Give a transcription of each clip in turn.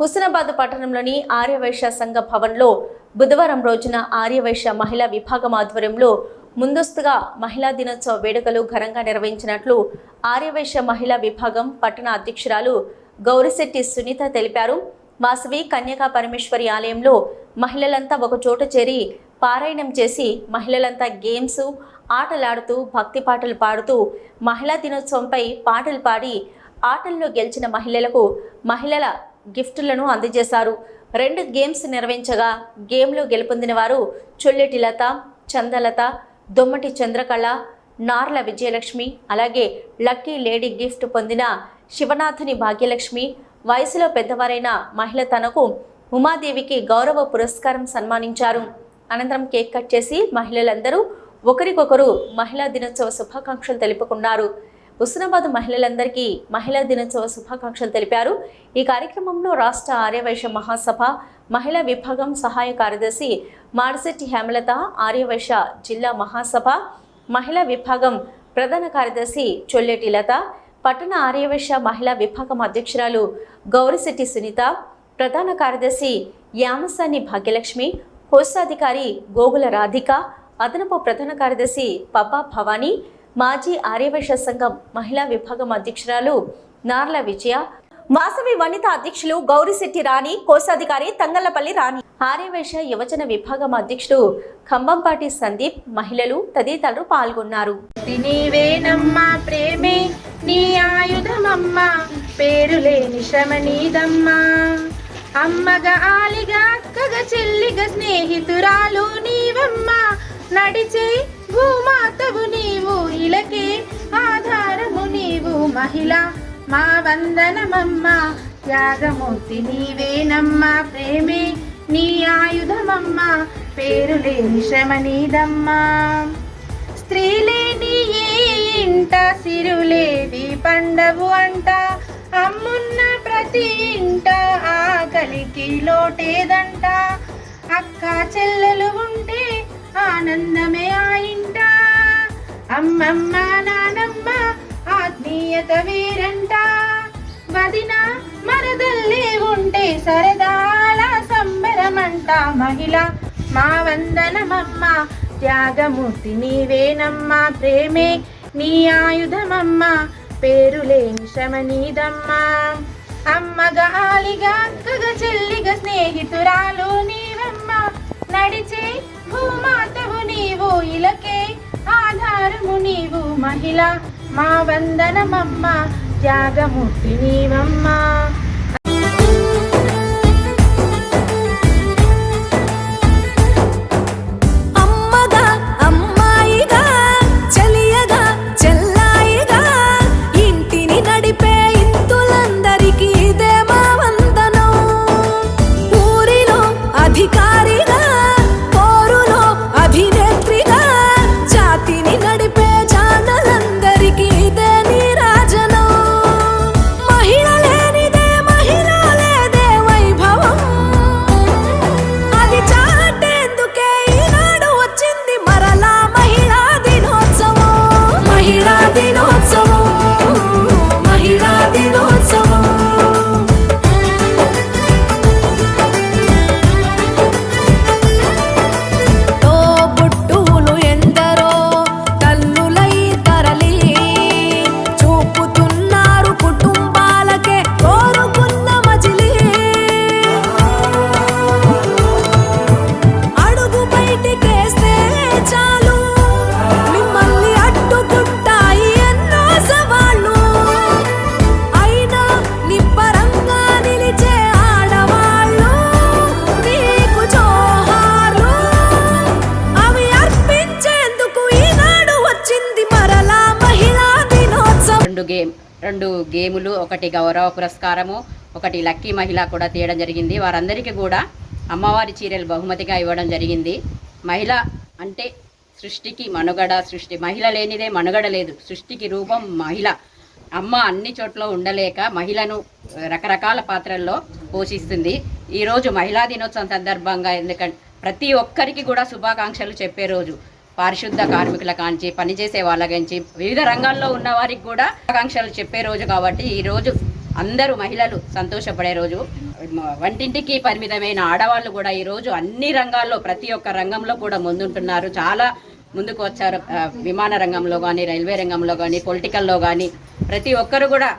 హుస్నాబాద్ పట్టణంలోని ఆర్యవైశ్య సంఘ భవన్లో బుధవారం రోజున ఆర్యవైశ్య మహిళా విభాగం ఆధ్వర్యంలో ముందస్తుగా మహిళా దినోత్సవ వేడుకలు ఘనంగా నిర్వహించినట్లు ఆర్యవైశ్య మహిళా విభాగం పట్టణ అధ్యక్షురాలు గౌరిశెట్టి సునీత తెలిపారు. వాసవి కన్యకా పరమేశ్వరి ఆలయంలో మహిళలంతా ఒక చోట చేరి పారాయణం చేసి మహిళలంతా గేమ్స్ ఆటలాడుతూ భక్తి పాటలు పాడుతూ మహిళా దినోత్సవంపై పాటలు పాడి ఆటల్లో గెలిచిన మహిళలకు మహిళల గిఫ్టులను అందజేశారు. రెండు గేమ్స్ నిర్వహించగా గేమ్లో గెలుపొందిన వారు చొల్లెటి లత చందలత దొమ్మటి చంద్రకళ నార్ల విజయలక్ష్మి అలాగే లక్కీ లేడీ గిఫ్ట్ పొందిన శివనాథుని భాగ్యలక్ష్మి వయసులో పెద్దవారైన మహిళ తనకు ఉమాదేవికి గౌరవ పురస్కారం సన్మానించారు. అనంతరం కేక్ కట్ చేసి మహిళలందరూ ఒకరికొకరు మహిళా దినోత్సవ శుభాకాంక్షలు తెలుపుకున్నారు. హుస్నాబాద్ మహిళలందరికీ మహిళా దినోత్సవ శుభాకాంక్షలు తెలిపారు. ఈ కార్యక్రమంలో రాష్ట్ర ఆర్యవైశ్య మహాసభ మహిళా విభాగం సహాయ కార్యదర్శి మార్సెట్టి హేమలత ఆర్యవైశ్య జిల్లా మహాసభ మహిళా విభాగం ప్రధాన కార్యదర్శి చొల్లెటి లత పట్టణ ఆర్యవైశ్య మహిళా విభాగం అధ్యక్షురాలు గౌరిశెట్టి సునీత ప్రధాన కార్యదర్శి యామసాని భాగ్యలక్ష్మి కోశాధికారి గోగుల రాధిక అదనపు ప్రధాన కార్యదర్శి పబ్బా భవానీ మాజీ ఆర్యవైశ్య సంఘం మహిళా విభాగం అధ్యక్షురాలు నార్ల విజయ వాసవి వనిత అధ్యక్షులు గౌరిశెట్టి రాణి కోశాధికారి తంగళ్ళపల్లి రాణి. ఆర్యవైశ్య యువజన విభాగం అధ్యక్షుడు ఖంబంపాటి సందీప్ మహిళలు తదితరులు పాల్గొన్నారు. ప్రేమే నీ ఆయుధమమ్మా పేరులేని శ్రమ నీదమ్మా. అమ్మగా ఆలిగా అక్కగా చెల్లిగా స్నేహితురాలు నీవమ్మా. నడిచే భూమాతవు నీవు ఇలకే ఆధారము నీవు మహిళ. మా వందనమమ్మా త్యాగమూర్తి నీవేనమ్మా ప్రేమే నీ ఆయుధమమ్మా పేరులేని శ్రమ నీదమ్మా. స్త్రీలేని ఏ ఇంట సిరులేవి పండవు అంట. అమ్మున్న ప్రతి ఇంట ఆకలికి లోటేదంట. అక్క చెల్లెలు ఉంటే ఆనందమే ఆ ఇంట అమ్మమ్మ నానమ్మ ఆత్మీయత వేరంట? వదిన మరదల్లే ఉంటే సరదాల సంబరమంట మహిళ. మా వందనమమ్మ త్యాగమూర్తి నీవేనమ్మా ప్రేమే నీ ఆయుధమమ్మ పేరులేని శ్రమ నీదమ్మా. అమ్మగా ఆలిగా అక్కగా చెల్లిగా స్నేహితురాలు నీ నడిచే భూమాతవు నీవు ఇలకే ఆధారము నీవు మహిళ. మా వందనమమ్మ త్యాగమూర్తి నీవమ్మా. రెండు గేములు ఒకటి గౌరవ పురస్కారము ఒకటి లక్కీ మహిళ కూడా తీయడం జరిగింది. వారందరికీ కూడా అమ్మవారి చీరలు బహుమతిగా ఇవ్వడం జరిగింది. మహిళ అంటే సృష్టికి మనుగడ సృష్టి మహిళ లేనిదే మనుగడ లేదు. సృష్టికి రూపం మహిళ. అమ్మ అన్ని చోట్ల ఉండలేక మహిళను రకరకాల పాత్రల్లో పోషిస్తుంది. ఈరోజు మహిళా దినోత్సవం సందర్భంగా ఎందుకంటే ప్రతి ఒక్కరికి కూడా శుభాకాంక్షలు చెప్పే రోజు. పారిశుద్ధ కార్మికుల కాంచి పనిచేసే వాళ్ళ గురించి వివిధ రంగాల్లో ఉన్న వారికి కూడా ఆకాంక్షలు చెప్పే రోజు కాబట్టి ఈ రోజు అందరూ మహిళలు సంతోషపడే రోజు. వంటింటికి పరిమితమైన ఆడవాళ్ళు కూడా ఈరోజు అన్ని రంగాల్లో ప్రతి ఒక్క రంగంలో కూడా ముందుంటున్నారు. చాలా ముందుకు వచ్చారు. విమాన రంగంలో కానీ రైల్వే రంగంలో కానీ పొలిటికల్లో కానీ ప్రతి ఒక్కరు కూడా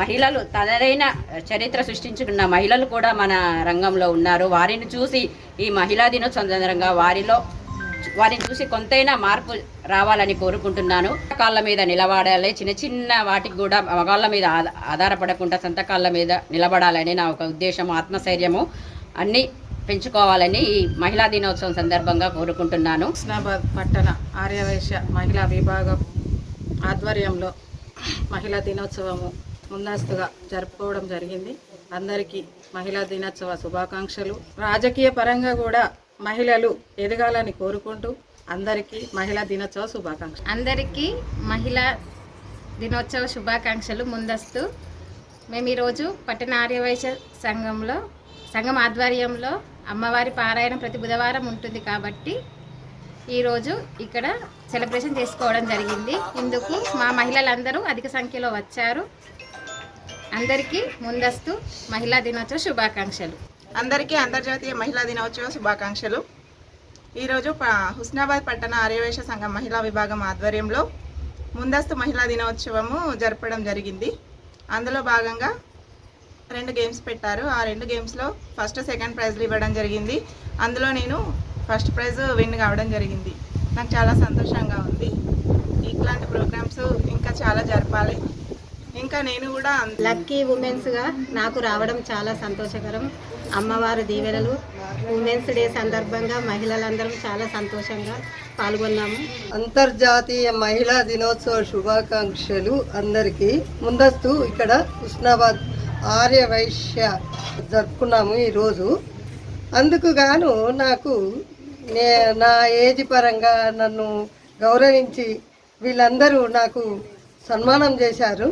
మహిళలు తనదైన చరిత్ర సృష్టించుకున్న మహిళలు కూడా మన రంగంలో ఉన్నారు. వారిని చూసి ఈ మహిళా దినోత్సవం సందర్భంగా వారిలో వారిని చూసి కొంతైనా మార్పు రావాలని కోరుకుంటున్నాను. కాళ్ళ మీద నిలబడాలి. చిన్న చిన్న వాటికి కూడా మగాళ్ళ మీద ఆధ- ఆధారపడకుండా సొంత కాళ్ళ మీద నిలబడాలని నా ఒక ఉద్దేశం ఆత్మశైర్యము. అన్నీ పెంచుకోవాలని ఈ మహిళా దినోత్సవం సందర్భంగా కోరుకుంటున్నాను. హుస్నాబాద్ పట్టణ ఆర్యవైశ్య మహిళా విభాగం ఆధ్వర్యంలో మహిళా దినోత్సవము ముందస్తుగా జరుపుకోవడం జరిగింది. అందరికీ మహిళా దినోత్సవ శుభాకాంక్షలు. రాజకీయ పరంగా కూడా మహిళలు ఎదగాలని కోరుకుంటూ అందరికీ మహిళా దినోత్సవ శుభాకాంక్షలు. అందరికీ మహిళా దినోత్సవ శుభాకాంక్షలు ముందస్తు. మేము ఈరోజు పట్టణ ఆర్యవైశ్య సంఘంలో సంఘం ఆధ్వర్యంలో అమ్మవారి పారాయణం ప్రతి బుధవారం ఉంటుంది కాబట్టి ఈరోజు ఇక్కడ సెలబ్రేషన్ చేసుకోవడం జరిగింది. ఇందుకు మా మహిళలందరూ అధిక సంఖ్యలో వచ్చారు. అందరికీ ముందస్తు మహిళా దినోత్సవ శుభాకాంక్షలు. అందరికీ అంతర్జాతీయ మహిళా దినోత్సవ శుభాకాంక్షలు. ఈరోజు హుస్నాబాద్ పట్టణ ఆర్యవేశ సంఘం మహిళా విభాగం ఆధ్వర్యంలో ముందస్తు మహిళా దినోత్సవము జరపడం జరిగింది. అందులో భాగంగా రెండు గేమ్స్ పెట్టారు. ఆ రెండు గేమ్స్లో ఫస్ట్ సెకండ్ ప్రైజ్లు ఇవ్వడం జరిగింది. అందులో నేను ఫస్ట్ ప్రైజ్ విన్ కావడం జరిగింది. నాకు చాలా సంతోషంగా ఉంది. ఇట్లాంటి ప్రోగ్రామ్స్ ఇంకా చాలా జరపాలి. ఇంకా నేను కూడా లక్కీ ఉమెన్స్గా నాకు రావడం చాలా సంతోషకరం. అమ్మవారి దీవెనలు ఉమెన్స్ డే సందర్భంగా మహిళలందరం చాలా సంతోషంగా పాల్గొన్నాము. అంతర్జాతీయ మహిళా దినోత్సవ శుభాకాంక్షలు అందరికీ. ముందస్తు ఇక్కడ ఉస్నాబాద్ ఆర్య వైశ్య జరుపుకున్నాము ఈరోజు. అందుకు గాను నాకు నే నా ఏజ్ పరంగా నన్ను గౌరవించి వీళ్ళందరూ నాకు సన్మానం చేశారు.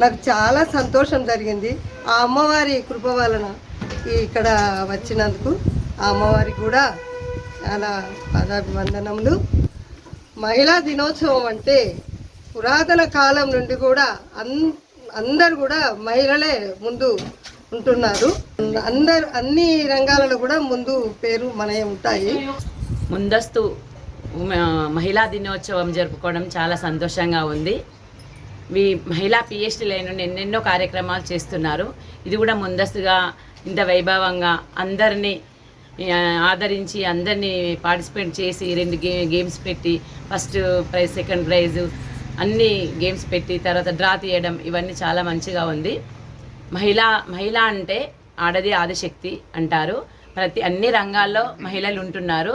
నాకు చాలా సంతోషం జరిగింది. ఆ అమ్మవారి కృప వలన ఇక్కడ వచ్చినందుకు ఆ అమ్మవారికి కూడా చాలా పాదాభివందనములు. మహిళా దినోత్సవం అంటే పురాతన కాలం నుండి కూడా అన్ అందరు కూడా మహిళలే ముందు ఉంటున్నారు. అందరు అన్ని రంగాలలో కూడా ముందు పేరు మనయే ఉంటాయి. ముందస్తు మహిళా దినోత్సవం జరుపుకోవడం చాలా సంతోషంగా ఉంది. మీ మహిళా పిహెచ్డి నుండి ఎన్నెన్నో కార్యక్రమాలు చేస్తున్నారు. ఇది కూడా ముందస్తుగా ఇంత వైభవంగా అందరినీ ఆదరించి అందరినీ పార్టిసిపేట్ చేసి రెండు గే గేమ్స్ పెట్టి ఫస్ట్ ప్రైజ్ సెకండ్ ప్రైజ్ అన్ని గేమ్స్ పెట్టి తర్వాత డ్రా తీయడం ఇవన్నీ చాలా మంచిగా ఉంది. మహిళ మహిళ అంటే ఆడది ఆదిశక్తి అంటారు. ప్రతి అన్ని రంగాల్లో మహిళలు ఉంటున్నారు.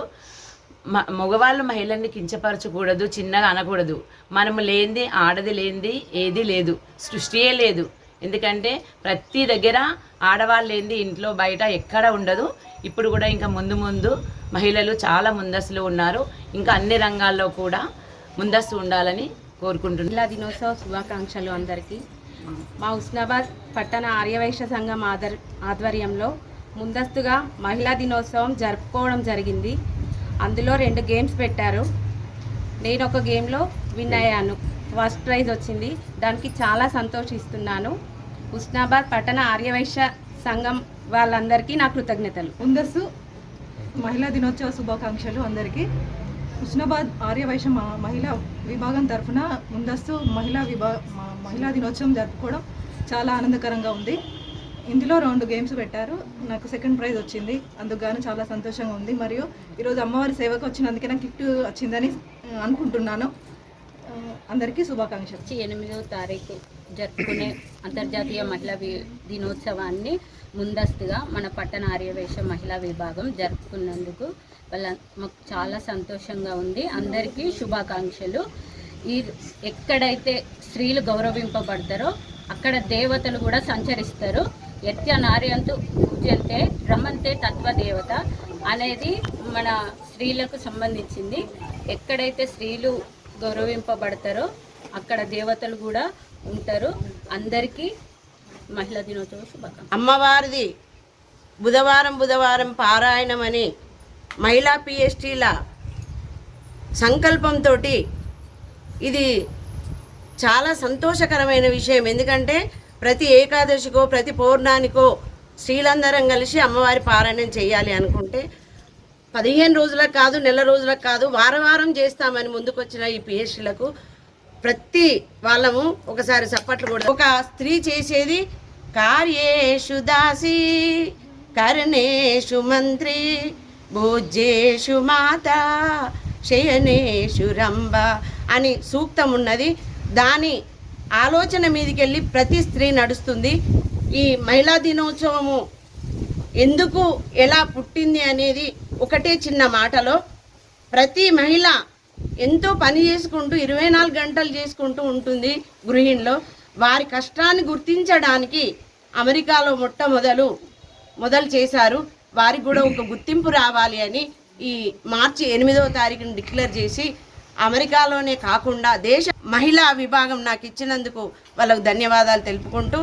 మగవాళ్ళు మహిళల్ని కించపరచకూడదు చిన్నగా అనకూడదు. మనము లేనిది ఆడది లేనిది ఏది లేదు సృష్టియే లేదు. ఎందుకంటే ప్రతి దగ్గర ఆడవాళ్ళు లేనిది ఇంట్లో బయట ఎక్కడ ఉండదు. ఇప్పుడు కూడా ఇంకా ముందు ముందు మహిళలు చాలా ముందస్తులో ఉన్నారు. ఇంకా అన్ని రంగాల్లో కూడా ముందస్తు ఉండాలని కోరుకుంటున్నాను. మహిళా దినోత్సవ శుభాకాంక్షలు అందరికీ. మా హుస్నాబాద్ పట్టణ ఆర్యవైశ్య సంఘం ఆధర్ ఆధ్వర్యంలో ముందస్తుగా మహిళా దినోత్సవం జరుపుకోవడం జరిగింది. అందులో రెండు గేమ్స్ పెట్టారు. నేను ఒక గేమ్లో విన్ అయ్యాను. ఫస్ట్ ప్రైజ్ వచ్చింది. దానికి చాలా సంతోషిస్తున్నాను. హుస్నాబాద్ పట్టణ ఆర్యవైశ్య సంఘం వాళ్ళందరికీ నా కృతజ్ఞతలు. ముందస్తు మహిళా దినోత్సవ శుభాకాంక్షలు అందరికీ. హుస్నాబాద్ ఆర్యవైశ్య మహిళా విభాగం తరఫున ముందస్తు మహిళా విభా మహిళా దినోత్సవం జరుపుకోవడం చాలా ఆనందకరంగా ఉంది. ఇందులో రెండు గేమ్స్ పెట్టారు. నాకు సెకండ్ ప్రైజ్ వచ్చింది. అందుకు చాలా సంతోషంగా ఉంది. మరియు ఈరోజు అమ్మవారి సేవకు వచ్చినందుకే నాకు గిఫ్ట్ వచ్చిందని అనుకుంటున్నాను. అందరికీ శుభాకాంక్షలు. ఎనిమిదవ తారీఖు జరుపుకునే అంతర్జాతీయ మహిళా దినోత్సవాన్ని ముందస్తుగా మన పట్టణ ఆర్యవేశ మహిళా విభాగం జరుపుకున్నందుకు వాళ్ళ మాకు చాలా సంతోషంగా ఉంది. అందరికీ శుభాకాంక్షలు. ఈ ఎక్కడైతే స్త్రీలు గౌరవింపబడతారో అక్కడ దేవతలు కూడా సంచరిస్తారు. యత్య నార్యంతు పూజంతే రమంతే తత్వదేవత అనేది మన స్త్రీలకు సంబంధించింది. ఎక్కడైతే స్త్రీలు గౌరవింపబడతారో అక్కడ దేవతలు కూడా ఉంటారు. అందరికీ మహిళా దినోత్సవ శుభాకాంక్ష అమ్మవారిది బుధవారం బుధవారం పారాయణం అని మహిళా పిఎస్టీల సంకల్పంతో ఇది చాలా సంతోషకరమైన విషయం. ఎందుకంటే ప్రతి ఏకాదశికో ప్రతి పౌర్ణానికో స్త్రీలందరం కలిసి అమ్మవారి పారాయణం చేయాలి అనుకుంటే పదిహేను రోజులకు కాదు నెల రోజులకు కాదు వారం వారం చేస్తామని ముందుకొచ్చిన ఈ పిహెచ్లకు ప్రతి వాళ్ళము ఒకసారి చప్పట్లు కూడా ఒక స్త్రీ చేసేది కార్యేషు దాసి కరణేషు మంత్రి భోజ్యేషు మాత శయనేషు రంభ అని సూక్తం ఉన్నది దాని ఆలోచన మీదకెళ్ళి ప్రతి స్త్రీ నడుస్తుంది. ఈ మహిళా దినోత్సవము ఎందుకు ఎలా పుట్టింది అనేది ఒకటే చిన్న మాటలో ప్రతి మహిళ ఎంతో పని చేసుకుంటూ ఇరవై నాలుగు గంటలు చేసుకుంటూ ఉంటుంది గృహిణిలో. వారి కష్టాన్ని గుర్తించడానికి అమెరికాలో మొట్టమొదలు మొదలు చేశారు. వారికి కూడా ఒక గుర్తింపు రావాలి అని ఈ మార్చి ఎనిమిదవ తారీఖున డిక్లేర్ చేసి అమెరికాలోనే కాకుండా దేశ మహిళా విభాగం నాకు ఇచ్చినందుకు వాళ్ళకు ధన్యవాదాలు తెలుపుకుంటూ